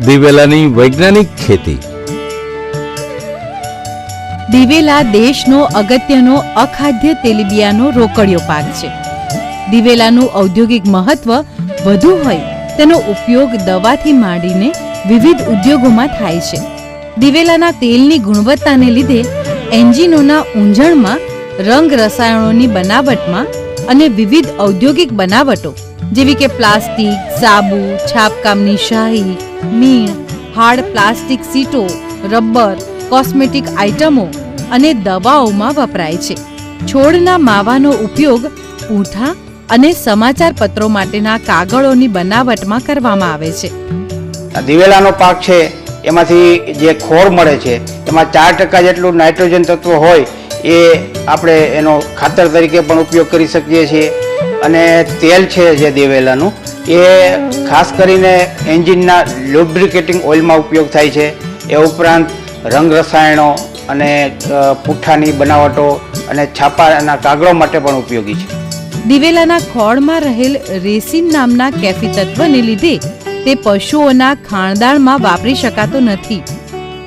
દિવેલાની વૈજ્ઞાનિક ખેતી. દિવેલા દેશનો અગત્યનો અખાદ્ય તેલીબિયાનો રોકડિયો પાક છે. દિવેલાનું ઔદ્યોગિક મહત્વ વધુ હોય તેનો ઉપયોગ દવાથી માંડીને વિવિધ ઉદ્યોગોમાં થાય છે. દિવેલાના તેલની ગુણવત્તાને લીધે એન્જિનોના ઊંઝણમાં, રંગ રસાયણોની બનાવટમાં અને વિવિધ ઔદ્યોગિક બનાવટો, જેવી કે પ્લાસ્ટિક, સાબુ, છાપકામની શાહી મીણ હાર્ડ પ્લાસ્ટિક, સીટો, રબર, કોસ્મેટિક આઇટમો અને દવાઓમાં વપરાય છે. છોડના માવાનો ઉપયોગ ઊંઠા અને સમાચાર પત્રો માટેના કાગળોની બનાવટમાં કરવામાં આવે છે. દિવેલાનો પાક છે, એમાંથી જે ખોર મળે છે, એમાં ચાર ટકા જેટલું નાઇટ્રોજન તત્વ હોય, એ આપણે એનો ખાતર તરીકે પણ ઉપયોગ કરી શકીએ છીએ. અને તેલ છે જે દિવેલાનું, એ ખાસ કરીને એન્જિનના લુબ્રિકેટિંગ ઓઇલમાં ઉપયોગ થાય છે. એ ઉપરાંત રંગ રસાયણો અને પુઠ્ઠાની બનાવટો અને છાપાના કાગળો માટે પણ ઉપયોગી છે. દિવેલાના ખોળમાં રહેલ રેસિન નામના કેફી તત્વને લીધે તે પશુઓના ખાણદાણમાં વાપરી શકાતો નથી.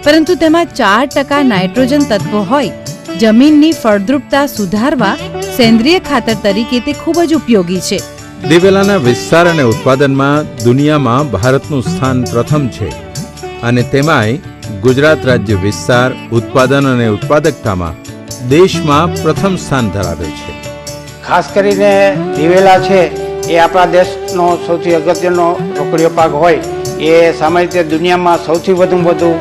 પરંતુ તેમાં ચાર ટકા નાઇટ્રોજન તત્વ હોય. જમીનની ફળદ્રુપતા સુધારવા સેન્દ્રિય ખાતર તરીકે તે ખૂબ જ ઉપયોગી છે. દિવેલાના વિસ્તાર અને ઉત્પાદનમાં દુનિયામાં ભારતનું સ્થાન પ્રથમ છે. અને તેમાંય ગુજરાત રાજ્ય વિસ્તાર ઉત્પાદન અને ઉત્પાદકતામાં દેશમાં પ્રથમ સ્થાન ધરાવે છે. ખાસ કરીને દિવેલા છે એ આપણા દેશનો સૌથી અગત્યનો રોકડીયો પાક હોય એ સામાન્ય રીતે દુનિયામાં સૌથી વધુ વધુ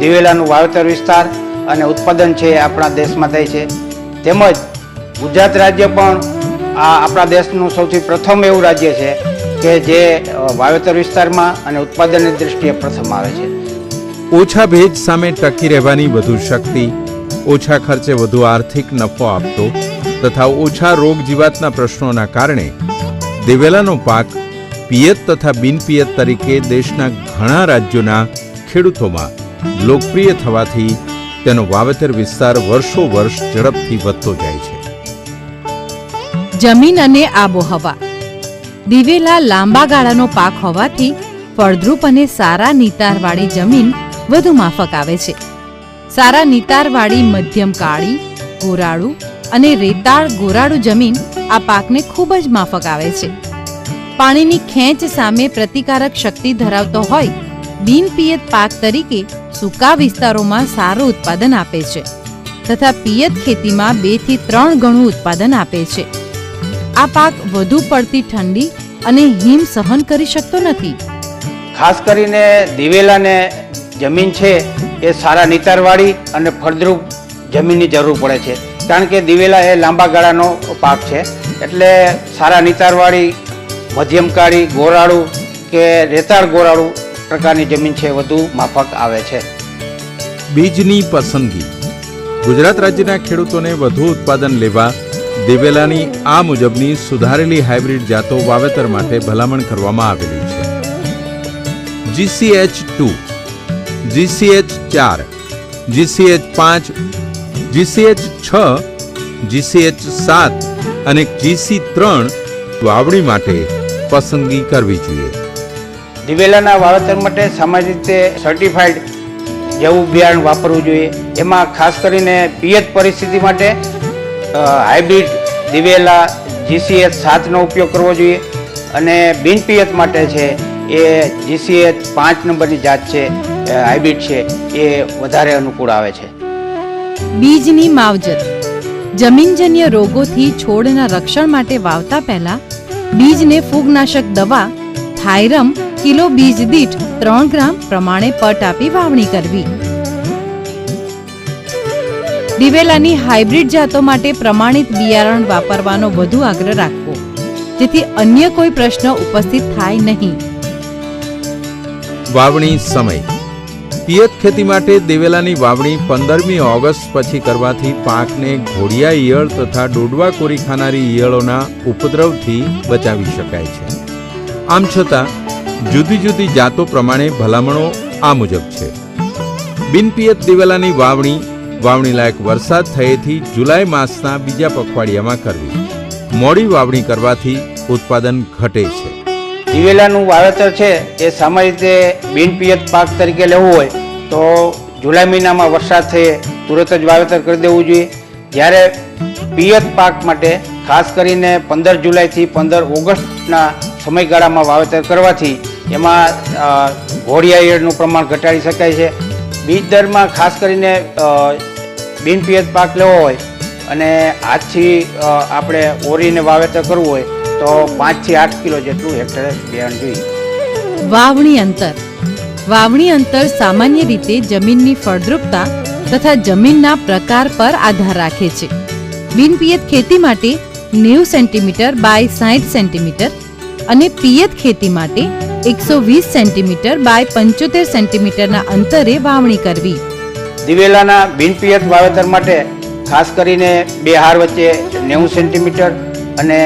દિવેલાનું વાવેતર વિસ્તાર અને ઉત્પાદન છે એ આપણા દેશમાં થાય છે. તેમજ ગુજરાત રાજ્ય પણ આ આપણા દેશનું સૌથી પ્રથમ એવું રાજ્ય છે કે જે વાવેતર વિસ્તારમાં અને ઉત્પાદનની દ્રષ્ટિએ પ્રથમ આવે છે. ઓછા ભેજ સામે ટકી રહેવાની વધુ શક્તિ, ઓછા ખર્ચે વધુ આર્થિક નફો આપતો તથા ઓછા રોગ જીવાતના પ્રશ્નોના કારણે દિવેલાનો પાક પિયત તથા બિનપિયત તરીકે દેશના ઘણા રાજ્યોના ખેડૂતોમાં લોકપ્રિય થવાથી તેનો વાવેતર વિસ્તાર વર્ષો વર્ષ ઝડપથી વધતો જાય જમીન અને આબોહવા. દિવેલા લાંબા ગાળાનો પાક હોવાથી ફળદ્રુપ અને સારા નિતારવાળી જમીન વધુ માફક આવે છે. સારા નિતારવાળી મધ્યમ કાળી, ગોરાળુ અને રેતાળ ગોરાળુ જમીન આ પાકને ખૂબ જ માફક આવે છે. પાણીની ખેંચ સામે પ્રતિકારક શક્તિ ધરાવતો હોય, બિનપિયત પાક તરીકે સૂકા વિસ્તારોમાં સારું ઉત્પાદન આપે છે, તથા પિયત ખેતીમાં બેથી ત્રણ ગણું ઉત્પાદન આપે છે. આ પાક વધુ પડતી ઠંડી અને હિમ સહન કરી શકતો નથી. ખાસ કરીને દિવેલાને જમીન છે એ સારા નિતારવાળી અને ફળદ્રુપ જમીનની જરૂર પડે છે. કારણ કે દિવેલા એ લાંબા ગાળાનો પાક છે એટલે સારા નિતારવાળી મધ્યમ કાળી ગોરાળું કે રેતાળ ગોરાળું પ્રકારની જમીન છે વધુ માફક આવે છે. બીજની પસંદગી. ગુજરાત રાજ્યના ખેડૂતોને વધુ ઉત્પાદન લેવા દિવેલાની આ મુજબની સુધારેલી હાઇબ્રિડ જાતો વાવેતર માટે ભલામણ કરવામાં આવેલી છે. જીસીએચ ટુ જીસીએચ ચાર જીસીએચ પાંચ જીસીએચ છ જીસીએચ સાત અને જીસી ત્રણ વાવણી માટે પસંદગી કરવી જોઈએ. દિવેલાના વાવેતર માટે સામાન્ય રીતે સર્ટિફાઈડ જેવું બિયારણ વાપરવું જોઈએ. એમાં ખાસ કરીને પિયત પરિસ્થિતિ માટે હાઇબ્રિડ દિવેલા જીસીએચ સાતનો ઉપયોગ કરવો જોઈએ અને બિનપિયત માટે છે એ જીસીએચ પાંચ નંબરની જાત છે હાઇબ્રિડ છે, એ વધારે અનુકૂળ આવે છે. બીજની માવજત. જમીનજન્ય રોગોથી છોડના રક્ષણ માટે વાવતા પહેલા બીજને ફૂગનાશક દવા, થાયરમ, કિલો બીજ દીઠ ત્રણ ગ્રામ પ્રમાણે પટ આપી વાવણી કરવી. દિવેલાની હાઇબ્રિડ જાતો માટે પ્રમાણિત બિયારણ વાપરવાનો વધુ આગ્રહ રાખવો, જેથી અન્ય કોઈ પ્રશ્ન ઉપસ્થિત થાય નહીં. વાવણી સમય. પિયત ખેતી માટે દિવેલાની વાવણી પંદરમી ઓગસ્ટ પછી કરવાથી પાકને ઘોડિયા ઈયળ તથા ડોડવા કોરી ખાનારી ઈયળોના ઉપદ્રવથી બચાવી શકાય છે. આમ છતાં, જુદી જુદી જાતો પ્રમાણે ભલામણો આ મુજબ છે. બિનપિયત દિવેલાની વાવણી વાવણી લાયક વરસાદ થયેથી જુલાઈ માસના બીજા પખવાડિયામાં કરવી. મોડી વાવણી કરવાથી ઉત્પાદન ઘટે છે. દિવેલાનું વાવેતર છે એ સામાન્ય રીતે બિનપિયત પાક તરીકે લેવું હોય તો જુલાઈ મહિનામાં વરસાદ થયે તુરત જ વાવેતર કરી દેવું જોઈએ. જ્યારે પિયત પાક માટે ખાસ કરીને પંદર જુલાઈથી પંદર ઓગસ્ટના સમયગાળામાં વાવેતર કરવાથી એમાં ઘોડિયા ઈયળનું પ્રમાણ ઘટાડી શકાય છે. બીજ દરમાં ખાસ કરીને બિનપિયત પાક લેવો હોય અને હાથથી આપણે ઓરીને વાવેતર કરવું હોય, તો પાંચથી આઠ કિલો જેટલું હેક્ટરે બિયારણ જોઈએ. વાવણી અંતર. વાવણી અંતર સામાન્ય રીતે જમીનની ફળદ્રુપતા તથા જમીનના પ્રકાર પર આધાર રાખે છે. બિનપિયત ખેતી માટે નેવું સેન્ટીમીટર બાય સાઠ સેન્ટીમીટર અને પિયત ખેતી માટે એકસો વીસ સેન્ટીમીટર બાય પંચોતેર સેન્ટીમીટરના અંતરે વાવણી કરવી. દિવેલાના બિનપિયત વાવેતર માટે ખાસ કરીને બે હાર વચ્ચે નેવું સેન્ટીમીટર અને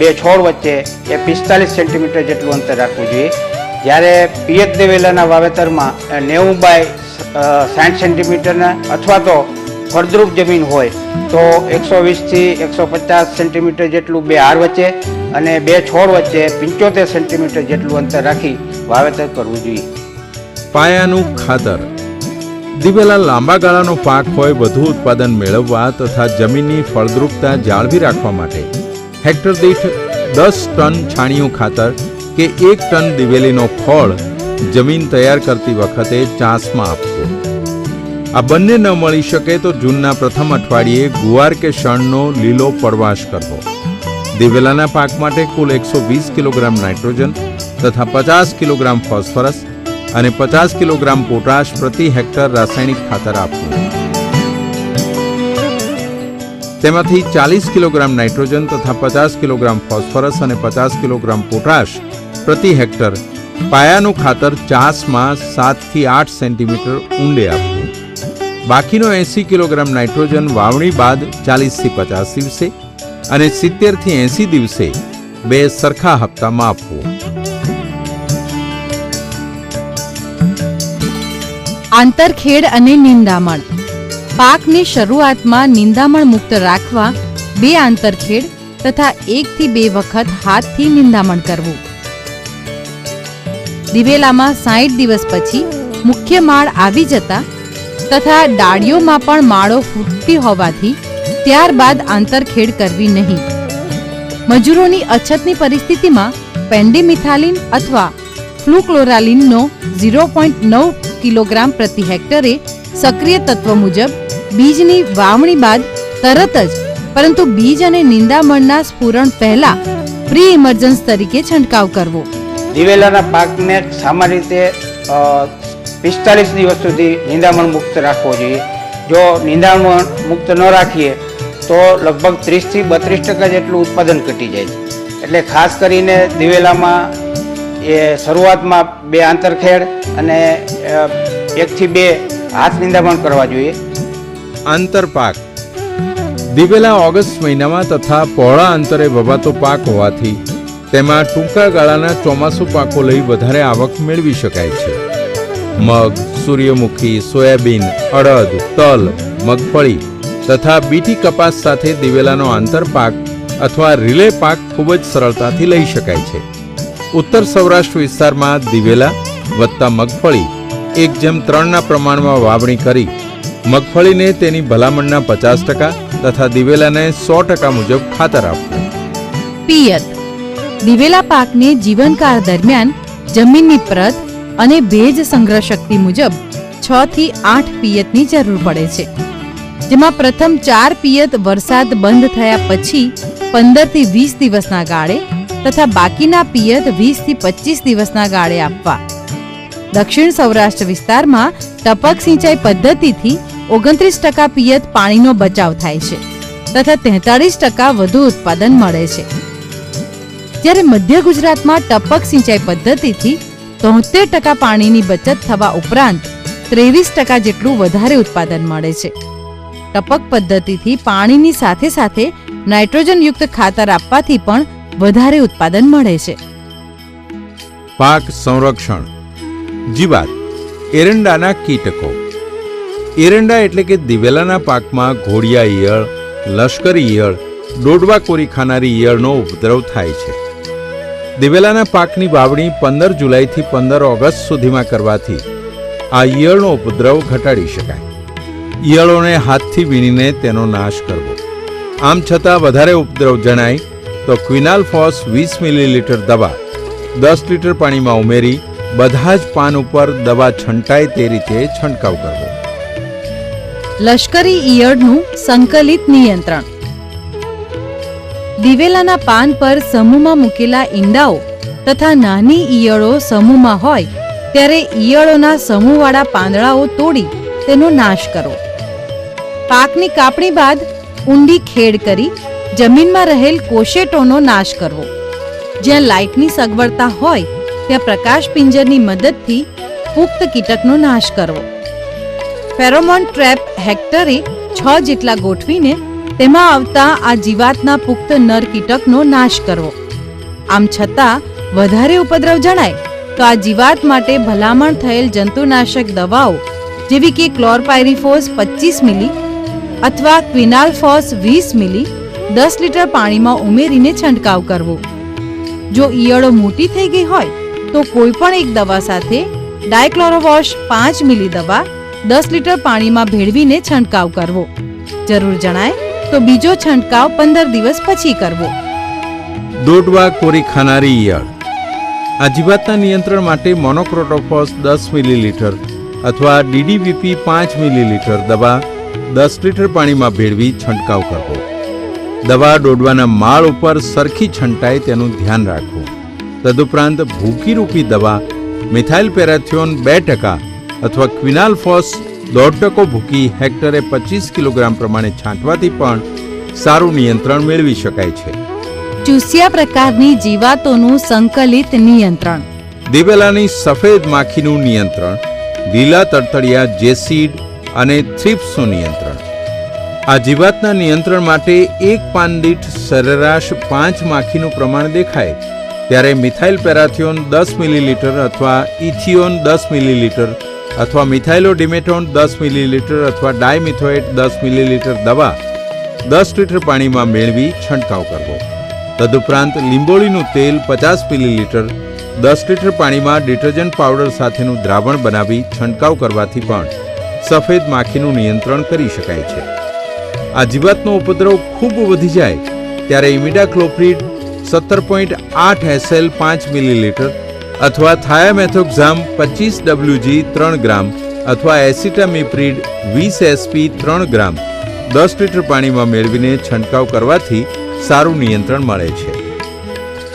બે છોડ વચ્ચે એ પિસ્તાલીસ સેન્ટીમીટર જેટલું અંતર રાખવું જોઈએ. જ્યારે પિયત દિવેલાના વાવેતરમાં નેવું બાય સાઠ સેન્ટીમીટરના અથવા તો ફળદ્રુપ જમીન હોય તો એકસો વીસથી એકસો પચાસ સેન્ટીમીટર જેટલું બે હાર વચ્ચે અને બે છોડ વચ્ચે પંચોતેર સેન્ટીમીટર જેટલું અંતર રાખી વાવેતર કરવું જોઈએ. પાયાનું ખાતર. દિવેલા લાંબા ગાળાનો પાક હોય વધુ ઉત્પાદન મેળવવા તથા જમીનની ફળદ્રુપતા જાળવી રાખવા માટે હેક્ટર દીઠ દસ ટન છાણિયું ખાતર કે એક ટન દિવેલીનો ખોળ જમીન તૈયાર કરતી વખતે ચાંસમાં આપવો. આ બંને ન મળી શકે તો જૂનના પ્રથમ અઠવાડિયે ગુવાર કે શણનો લીલો પડવાશ કરવો. દિવેલાના પાક માટે કુલ એકસો વીસ કિલોગ્રામ નાઇટ્રોજન તથા પચાસ કિલોગ્રામ ફોસ્ફરસ અને પચાસ કિલોગ્રામ પોટાશ પ્રતિ હેક્ટર રાસાયણિક ખાતર આપવું. તેમાંથી ચાલીસ કિલોગ્રામ નાઇટ્રોજન તથા પચાસ કિલોગ્રામ ફોસ્ફરસ અને પચાસ કિલોગ્રામ પોટાશ પ્રતિ હેક્ટર પાયાનું ખાતર ચાસમાં સાતથી આઠ સેન્ટીમીટર ઊંડે આપવું. બાકીનો એંસી કિલોગ્રામ નાઇટ્રોજન વાવણી બાદ ચાલીસથી પચાસ દિવસે અને સિત્તેરથી એંસી દિવસે બે સરખા હપ્તામાં આપવું. આંતરખેડ અને નિંદામણ. પાકની શરૂઆતમાં નિંદામણ મુક્ત રાખવા બે આંતરખેડ તથા એકથી બે વખત હાથથી નિંદામણ કરવું. દિવેલામાં સાઠ દિવસ પછી મુખ્ય માળ આવી જતા તથા ડાળીઓમાં પણ માળો ફૂટતી હોવાથી ત્યારબાદ આંતરખેડ કરવી નહીં. મજૂરોની અછતની પરિસ્થિતિમાં પેન્ડીમિથાલિન અથવા ફ્લુક્લોરાલિનનો ઝીરો પોઈન્ટ નવ કિલોગ્રામ પ્રતિ હેક્ટરે સક્રિય તત્વ મુજબ બીજની વાવણી બાદ તરત જ, પરંતુ બીજ અને નિંદામણના સ્ફુરણ પહેલા પ્રી ઇમર્જન્સ તરીકે છંટકાવ કરવો. દિવેલાના પાકને સામાન્ય રીતે પિસ્તાલીસ દિવસ સુધી નિંદામણ મુક્ત રાખવો જોઈએ. જો નિંદામણ મુક્ત ન રાખીએ, તો લગભગ ત્રીસથી બત્રીસ ટકા જેટલું ઉત્પાદન ઘટી જાય છે. એટલે ખાસ કરીને દિવેલામાં એ શરૂઆતમાં બે આંતરખેડ અને એકથી બે હાથ નિંદામણ કરવા જોઈએ. આંતરપાક દિવેલા ઓગસ્ટ મહિનામાં તથા પહોળા અંતરે વવાતો પાક હોવાથી તેમાં ટૂંકા ગાળાના ચોમાસુ પાકો લઈ વધારે આવક મેળવી શકાય છે. મગ, સૂર્યમુખી, સોયાબીન, અડદ, તલ, મગફળી તથા બીટી કપાસ સાથે દિવેલાનો આંતરપાક અથવા રિલે પાક ખૂબ જ સરળતાથી લઈ શકાય છે. ઉત્તર સૌરાષ્ટ્ર વિસ્તારમાં દિવેલા વત્તા મગફળી, એક જેમ ત્રણના પ્રમાણમાં વાવણી કરી, મગફળીને તેની ભલામણના પચાસ ટકા તથા દિવેલાને સો ટકા મુજબ ખાતર આપવું. પિયત. દિવેલા પાકને જીવનકાળ દરમિયાન જમીનની પ્રત અને ભેજ સંગ્રહ શક્તિ મુજબ છ થી આઠ પિયતની જરૂર પડે છે, જેમાં પ્રથમ ચાર પિયત વરસાદ બંધ થયા પછી પંદરથી વીસ દિવસના ગાળે તથા બાકીના પિયત વીસથી પચીસ દિવસના ગાળે આપવા. દક્ષિણ સૌરાષ્ટ્ર વિસ્તારમાં ટપક સિંચાઈ પદ્ધતિથી ઓગણત્રીસ ટકા પિયત પાણીનો બચાવ થાય છે તથા તેતાળીસ ટકા વધુ ઉત્પાદન મળે છે. જ્યારે મધ્ય ગુજરાતમાં ટપક સિંચાઈ પદ્ધતિથી તોતેર ટકા પાણીની બચત થવા ઉપરાંત ત્રેવીસ ટકા જેટલું વધારે ઉત્પાદન મળે છે. ટપક પદ્ધતિથી પાણીની સાથે સાથે નાઇટ્રોજનયુક્ત ખાતર આપવાથી પણ વધારે ઉત્પાદન મળે છે. પાક સંરક્ષણ. જીવાત એરંડાના કીટકો. એરંડા એટલે કે દિવેલાના પાકમાં ઘોડિયા ઈયળ, લશ્કરી ઈયળ ડોડવા કોરી ખાનારી ઈયળનો ઉપદ્રવ થાય છે. દિવેલાના પાકની વાવણી પંદર જુલાઈથી પંદર ઓગસ્ટ સુધીમાં કરવાથી આ ઈયળનો ઉપદ્રવ ઘટાડી શકાય. ઈયળોને હાથથી વીણીને તેનો નાશ કરવો. આમ છતાં વધારે ઉપદ્રવ જણાય તો ક્વિનાલ ફોસ વીસ મિલીલીટર દવા, દસ લીટર પાણીમાં ઉમેરી, બધા જ પાન ઉપર દવા છંટાય તે રીતે છંટકાવ કરવો. લશ્કરી ઈયળનું સંકલિત નિયંત્રણ. દિવેલાના પાન પર સમૂહમાં મૂકેલા ઈંડાઓ તથા નાની ઈયળો સમૂહમાં હોય, ત્યારે ઈયળોના સમૂહવાળા પાંદડાઓ તોડી તેનો નાશ કરો. પાકની કાપણી બાદ ઊંડી ખેડ કરી જમીનમાં રહેલ કોશેટોનો નાશ કરવો. જ્યાં લાઇટની સગવડતા હોય, ત્યાં પ્રકાશ પિંજરની મદદથી પુખ્ત કીટકનો નાશ કરવો. ફેરોમોન ટ્રેપ હેક્ટરે છ જેટલા ગોઠવીને તેમાં આવતા આ જીવાતના પુખ્ત નર કીટકનો નાશ કરવો. આમ છતાં, વધારે ઉપદ્રવ જણાય તો આ જીવાત માટે ભલામણ થયેલ જંતુનાશક દવાઓ જેવી કે ક્લોરપાયરીફોસ પચીસ મિલી અથવા ક્વિનાલફોસ વીસ મિલી દસ લીટર પાણીમાં ઉમેરીને છંટકાવ કરવો. જો ઈયળો મોટી થઈ ગઈ હોય, તો કોઈ પણ એક દવા સાથે ડાયક્લોરોવોશ પાંચ મિલી દવા દસ લીટર પાણીમાં ભેળવીને છંટકાવ કરવો. જરૂર જણાય તો બીજો છંટકાવ પંદર દિવસ પછી કરવો. દોડવા કોરી ખાનારી ઈયળ. આ જીવાતના નિયંત્રણ માટે મોનોક્રોટોફોસ દસ મિલીલીટર અથવા ડીડીવીપી પાંચ મિલીલીટર દવા દસ લીટર પાણીમાં ભેળવી છંટકાવ કરવો. દવા દોડવાના માળ ઉપર સરખી છંટાય તેનું ધ્યાન રાખવું. તદુપરાંત ભૂકીરૂપી દવા મિથાઇલ પેરાથિયોન બે ટકા અથવા ક્વિનાલફોસ દોઢ ટકો ભૂકી હેક્ટરે પચીસ કિલોગ્રામ પ્રમાણે છાંટવાથી પણ સારું નિયંત્રણ મેળવી શકાય છે. ચૂસિયા પ્રકારની જીવાતોનું સંકલિત નિયંત્રણ. દિવેલાની સફેદ માખીનું નિયંત્રણ લીલા તડતડિયા જેસીડ અને થ્રિપ્સનું નિયંત્રણ. આ જીવાતના નિયંત્રણ માટે એક પાન દીઠ સરેરાશ પાંચ માખીનું પ્રમાણ દેખાય. ત્યારે મિથાઇલ પેરાથિયોન દસ મિલીલીટર અથવા ઇથિયોન દસ મિલીલીટર અથવા મિથાઇલોડિમેટોન દસ મિલીલીટર અથવા ડાયમિથોએટ દસ મિલીલીટર દવા દસ લીટર પાણીમાં મેળવી છંટકાવ કરવો. તદુપરાંત લીંબોળીનું તેલ પચાસ મિલીલીટર દસ લીટર પાણીમાં ડિટર્જન્ટ પાવડર સાથેનું દ્રાવણ બનાવી છંટકાવ કરવાથી પણ સફેદ માખીનું નિયંત્રણ કરી શકાય છે. આ જીવાતનો ઉપદ્રવ ખૂબ વધી જાય ત્યારે ઇમિડાક્લોપ્રિડ સત્તર પોઈન્ટ આઠ એસએલ પાંચ મિલીલીટર અથવા થાયામેથોક્ઝામ પચીસ ડબલ્યુજી ત્રણ ગ્રામ અથવા એસિટામિપ્રિડ વીસ એસપી ત્રણ ગ્રામ દસ લીટર પાણીમાં મેળવીને છંટકાવ કરવાથી સારું નિયંત્રણ મળે છે.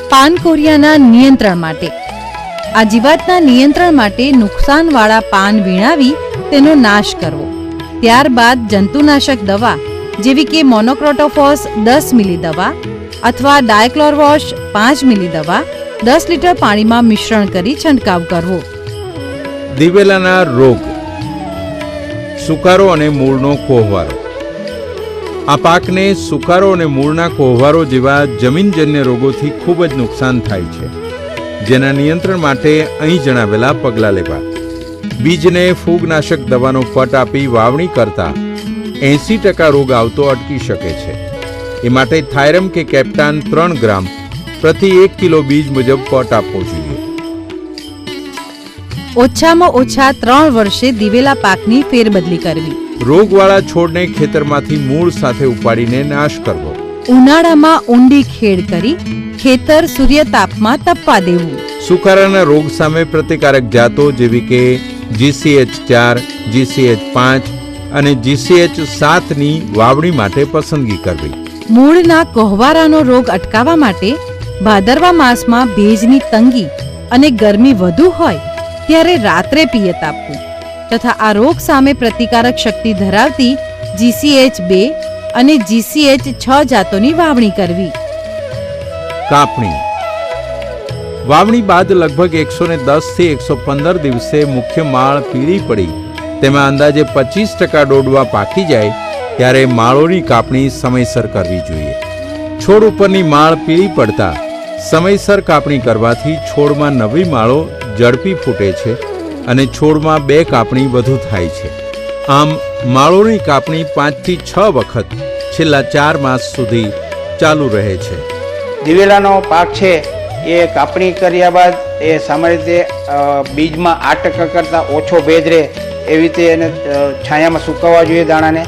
પાનકોરિયાના નિયંત્રણ માટે. આ જીવાતના નિયંત્રણ માટે નુકસાનવાળા પાન વીણાવી તેનો નાશ કરવો. ત્યારબાદ જંતુનાશક દવા જેવી કે મોનોક્રોટોફોસ દસ મિલી દવા અથવા ડાયક્લોરવોશ પાંચ મિલી દવા, દસ લીટર પાણીમાં મિશ્રણ કરી છંટકાવ કરવો. દિવેલાના રોગ, સુકારો અને મૂળનો કોહવારો આ પાકને સુકારો અને મૂળના કોહવારો જેવા જમીનજન્ય રોગોથી ખૂબ જ નુકસાન થાય છે, જેના નિયંત્રણ માટે અહીં જણાવેલા પગલાં લેવા. બીજને ફૂગનાશક દવાનો પટ આપી વાવણી કરતા એંસી ટકા રોગ આવતો અટકી શકે છે. એ માટે થાયરમ કે કેપ્ટાન ત્રણ ગ્રામ પ્રતિ એક કિલો બીજ મુજબ પટ આપવો જોઈએ. ઓછામાં ઓછા ત્રણ વર્ષે દિવેલા પાકની ફેરબદલી કરવી. રોગવાળા છોડને ખેતરમાંથી મૂળ સાથે ઉપાડીને નાશ કરવો. ઉનાળામાં ઊંડી ખેડ કરી ખેતર સૂર્યતાપમાં તપવા દેવું. સુકારાના રોગ સામે પ્રતિકારક જાતો જેવી કે જીસીએચ ચાર જીસીએચ પાંચ અને જીસીએચ સાતની વાવણી માટે પસંદગી કરવી. મૂળના કોહવારાનો રોગ અટકાવવા માટે ભાદરવા માસમાં ભેજની તંગી અને ગરમી વધુ હોય ત્યારે રાત્રે પિયત આપવું તથા આ રોગ સામે પ્રતિકારક શક્તિ ધરાવતી જીસીએચ બે અને જીસીએચ છ જાતોની વાવણી કરવી. કાપણી. વાવણી બાદ લગભગ એકસો ને દસથી એકસો પંદર દિવસે મુખ્ય માળ પીળી પડી તેમાં અંદાજે પચીસ ટકા ડોડવા પાકી જાય, ત્યારે માળોની કાપણી સમયસર કરવી જોઈએ. છોડ ઉપરની માળ પીળી પડતા સમયસર કાપણી કરવાથી છોડમાં નવી માળો ઝડપી ફૂટે છે અને છોડમાં બે કાપણી વધુ થાય છે. આમ, માળોની કાપણી પાંચથી છ વખત છેલ્લા ચાર માસ સુધી ચાલુ રહે છે. દિવેલાનો પાક છે, એ કાપણી કર્યા બાદ એ સામાન્ય રીતે બીજમાં આઠ ટકા કરતાં ઓછો ભેજ રહે. એવી રીતે એને છાયામાં સૂકવવા જોઈએ દાણાને.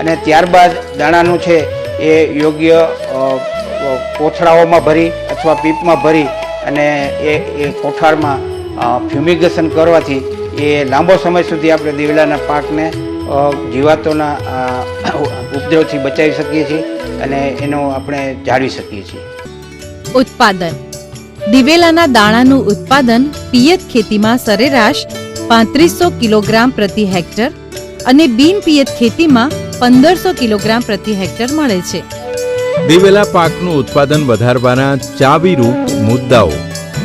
અને ત્યારબાદ દાણાનું છે એ યોગ્ય કોથળાઓમાં ભરી અથવા પીપમાં ભરી અને એ એ કોઠારમાં ફ્યુમિગેશન કરવાથી એ લાંબો સમય સુધી આપણે દિવેલાના પાકને જીવાતોના ઉપદ્રવથી બચાવી શકીએ છીએ અને એનો આપણે જાળવી શકીએ છીએ. ઉત્પાદન. દિવેલાના દાણાનું ઉત્પાદન પિયત ખેતીમાં સરેરાશ પાંત્રીસો કિલોગ્રામ પ્રતિ હેક્ટર અને બિન પિયત ખેતીમાં પંદરસો કિલોગ્રામ પ્રતિ હેક્ટર મળે છે. દિવેલા પાકનું ઉત્પાદન વધારવાના ચાવીરૂપ મુદ્દાઓ.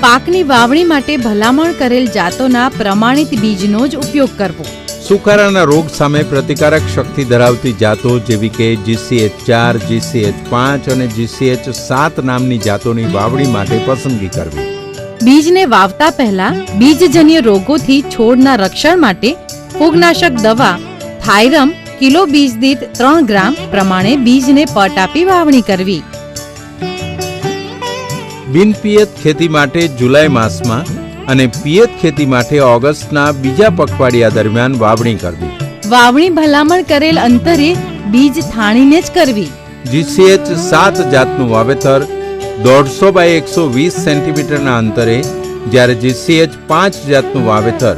પાકની વાવણી માટે ભલામણ કરેલ જાતોના પ્રમાણિત બીજનો જ ઉપયોગ કરવો. સુકારાના રોગ સામે પ્રતિકારક શક્તિ ધરાવતી જાતો જેવી કે જીસીએચ ચાર જીસીએચ પાંચ અને જીસીએચ સાત નામની જાતોની વાવણી માટે પસંદગી કરવી. બીજને વાવતા પહેલા બીજજન્ય રોગોથી છોડના રક્ષણ માટે ફૂગનાશક દવા થાયરમ કિલો બીજ દીઠ ત્રણ ગ્રામ પ્રમાણે બીજને પટ આપી વાવણી કરવી. બિનપિયત ખેતી માટે જુલાઈ માસમાં અને પિયત ખેતી માટે ઓગસ્ટના બીજા પખવાડિયા દરમિયાન વાવણી કરવી. વાવણી ભલામણ કરેલ અંતરે બીજ થાણીને જ કરવી. જીસીએચ સાત જાતનું વાવેતર દોઢસો બાય એકસો વીસ સેન્ટીમીટરના અંતરે જ્યારે જીસીએચ પાંચ જાતનું વાવેતર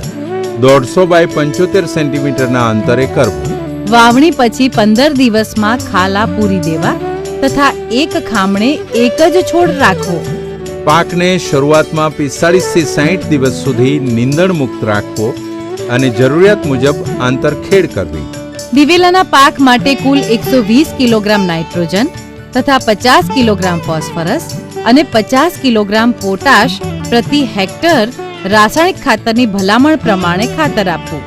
દોઢસો બાય પંચોતેર સેન્ટીમીટરના અંતરે કરવું. વાવણી પછી પંદર દિવસમાં ખાલા પૂરી દેવા તથા એક ખામણે એક જ છોડ રાખવો. પાકને શરૂઆતમાં પિસ્તાળીસથી સાહીઠ દિવસ સુધી નીંદણ મુક્ત રાખવો અને જરૂરિયાત મુજબ આંતરખેડ કરવી. દિવેલાના પાક માટે કુલ એકસો વીસ કિલોગ્રામ નાઇટ્રોજન તથા પચાસ કિલોગ્રામ ફોસ્ફરસ અને પચાસ કિલોગ્રામ પોટાશ પ્રતિ હેક્ટર રાસાયણિક ખાતરની ભલામણ પ્રમાણે ખાતર આપવું.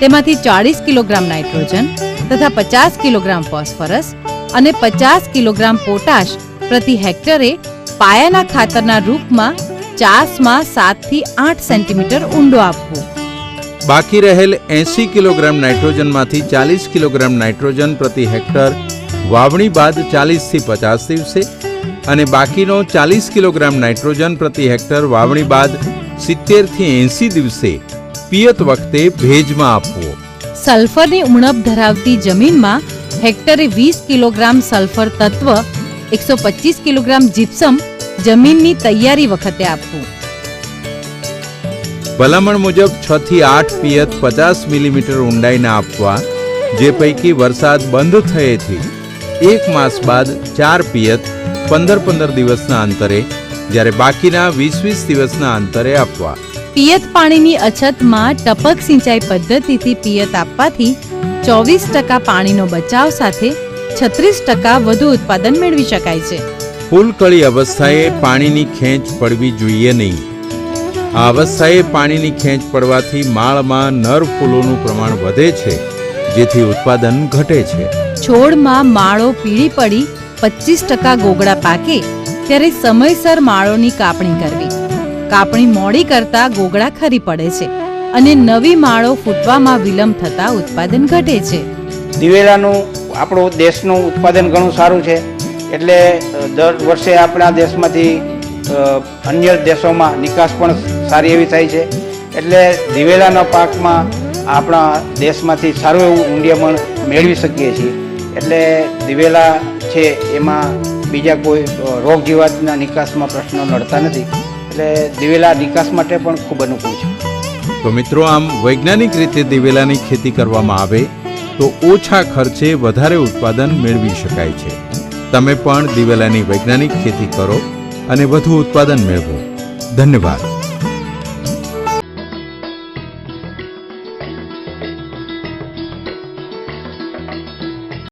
તેમાંથી ચાળીસ કિલોગ્રામ નાઇટ્રોજન તથા પચાસ કિલોગ્રામ ફોસ્ફરસ અને પચાસ કિલોગ્રામ પોટાશ પ્રતિ હેક્ટરે પાયાના ખાતરના રૂપમાં ચાસમાં સાતથી આઠ સેન્ટીમીટર ઊંડો આપવો. બાકી રહેલ એસી કિલોગ્રામ નાઇટ્રોજનમાંથી ચાલીસ કિલોગ્રામ નાઇટ્રોજન પ્રતિ હેક્ટર વાવણી બાદ ચાલીસથી પચાસ દિવસે અને બાકીનો ચાલીસ કિલોગ્રામ નાઇટ્રોજન પ્રતિ હેક્ટર વાવણી બાદ સિત્તેરથી એંસી દિવસે પિયત વખતે ભેજમાં આપવો. સલ્ફરની ઉણપ ધરાવતી જમીનમાં હેક્ટરે વીસ કિલોગ્રામ સલ્ફર તત્વ એકસો પચીસ કિલોગ્રામ જીપ્સમ જમીનની તૈયારી વખતે આપવું. ભલામણ મુજબ છ થી આઠ પિયત પચાસ મિલીમીટર ઊંડાઈના આપવા જે પૈકી વરસાદ બંધ થયેથી એક માસ બાદ ચાર પિયત પંદર પંદર દિવસના અંતરે જ્યારે બાકીના વીસ વીસ દિવસના અંતરે આપવા. પિયત પાણીની અછતમાં ટપક સિંચાઈ પદ્ધતિથી પિયત આપવાથી ચોવીસ ટકા પાણીનો બચાવ સાથે છત્રીસ ટકા વધુ ઉત્પાદન મેળવી શકાય છે. ફૂલકળી અવસ્થાએ પાણીની ખેંચ પડવી જોઈએ નહીં. આ અવસ્થાએ પાણીની ખેંચ પડવાથી માળમાં નર ફૂલોનું પ્રમાણ વધે છે. જેથી ઉત્પાદન ઘટે છે. છોડમાં માળો પીળી પડી પચીસ ટકા ગોગળા પાકે ત્યારે સમયસર માળોની કાપણી કરવી. કાપણી મોડી કરતા ગોગળા ખરી પડે છે અને નવી માળો ફૂટવામાં વિલંબ થતા ઉત્પાદન ઘટે છે. દિવેલાનું આપણું દેશનું ઉત્પાદન ઘણું સારું છે. એટલે દર વર્ષે આપણા દેશમાંથી અન્ય દેશોમાં નિકાસ પણ સારી એવી થાય છે. એટલે દિવેલાના પાકમાં આપણા દેશમાંથી સારું એવું ઊંડિયામણ મેળવી શકીએ છીએ. એટલે દિવેલા છે, એમાં બીજા કોઈ રોગ જીવાતના નિકાસમાં પ્રશ્નો નડતા નથી. એટલે દિવેલા નિકાસ માટે પણ ખૂબ અનુકૂળ છે. તો મિત્રો, આમ વૈજ્ઞાનિક રીતે દિવેલાની ખેતી કરવામાં આવે, તો ઓછા ખર્ચે વધારે ઉત્પાદન મેળવી શકાય છે. તમે પણ દિવેલાની વૈજ્ઞાનિક ખેતી કરો અને વધુ ઉત્પાદન મેળવો. ધન્યવાદ.